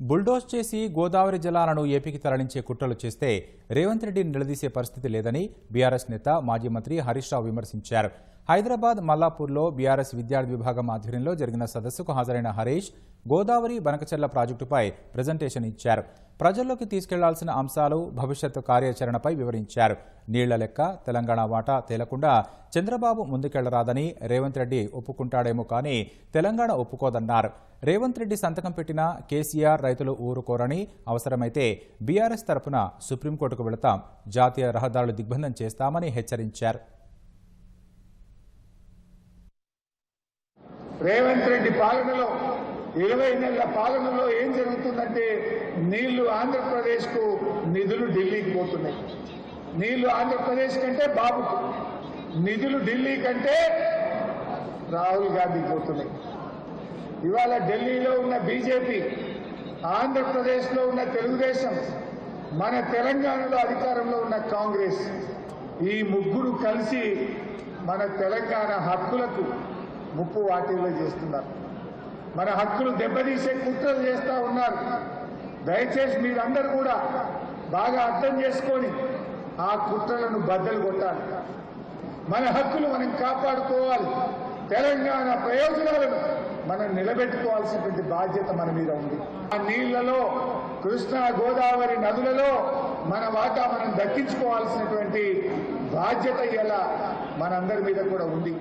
Bulldoze చేసి గోదావరి జలాలను ఏపీకి తరలించే కుట్రలు చేస్తే రేవంత్ రెడ్డిని నిలదీసే పరిస్థితి లేదని బీఆర్ఎస్ నేత మాజీ మంత్రి హరీష్ రావు విమర్శించారు. హైదరాబాద్ మల్లాపూర్లో బీఆర్ఎస్ విద్యార్థి విభాగం ఆధ్వర్యంలో జరిగిన సదస్సుకు హాజరైన హరీష్ గోదావరి బనకచెర్ల ప్రాజెక్టుపై ప్రజెంటేషన్ ఇచ్చారు. ప్రజల్లోకి తీసుకెళ్ళాల్సిన అంశాలు భవిష్యత్తు కార్యాచరణపై వివరించారు. నీళ్ళ లెక్క తెలంగాణ వాటా తేలకుండా చంద్రబాబు ముందుకెళ్ళరాదని రేవంత్ రెడ్డి ఒప్పుకుంటాడేమో కానీ తెలంగాణ ఒప్పుకోదన్నారు. రేవంత్ రెడ్డి సంతకం పెట్టిన కేసీఆర్ రైతులు ఊరుకోరని అవసరమైతే బీఆర్ఎస్ తరపున సుప్రీంకోర్టుకు వెళతాం. జాతీయ రహదారులు దిగ్బంధం చేస్తామని హెచ్చరించారు. రేవంత్ రెడ్డి పాలనలో ఇరవై నెలల పాలనలో ఏం జరుగుతుందంటే నీళ్ళు ఆంధ్రప్రదేశ్కు నిధులు ఢిల్లీకి పోతున్నాయి. నీళ్ళు ఆంధ్రప్రదేశ్ కంటే బాబుకు నిధులు ఢిల్లీ కంటే రాహుల్ గాంధీకి పోతున్నాయి. ఇవాళ ఢిల్లీలో ఉన్న బీజేపీ ఆంధ్రప్రదేశ్లో ఉన్న తెలుగుదేశం మన తెలంగాణలో అధికారంలో ఉన్న కాంగ్రెస్ ఈ ముగ్గురు కలిసి మన తెలంగాణ హక్కులకు ముప్పు వాటిల్లో చేస్తున్నారు. మన హక్కులు దెబ్బతీసే కుట్రలు చేస్తా ఉన్నారు. దయచేసి మీరందరూ కూడా బాగా అర్థం చేసుకొని ఆ కుట్రలను బద్దలు కొట్టాలి. మన హక్కులు మనం కాపాడుకోవాలి. తెలంగాణ ప్రయోజనాలను మనం నిలబెట్టుకోవాల్సినటువంటి బాధ్యత మన మీద ఉంది. ఆ నీళ్ళలో కృష్ణా గోదావరి నదులలో మన వాటా మనం దక్కించుకోవాల్సినటువంటి బాధ్యత ఇలా మనందరి మీద కూడా ఉంది.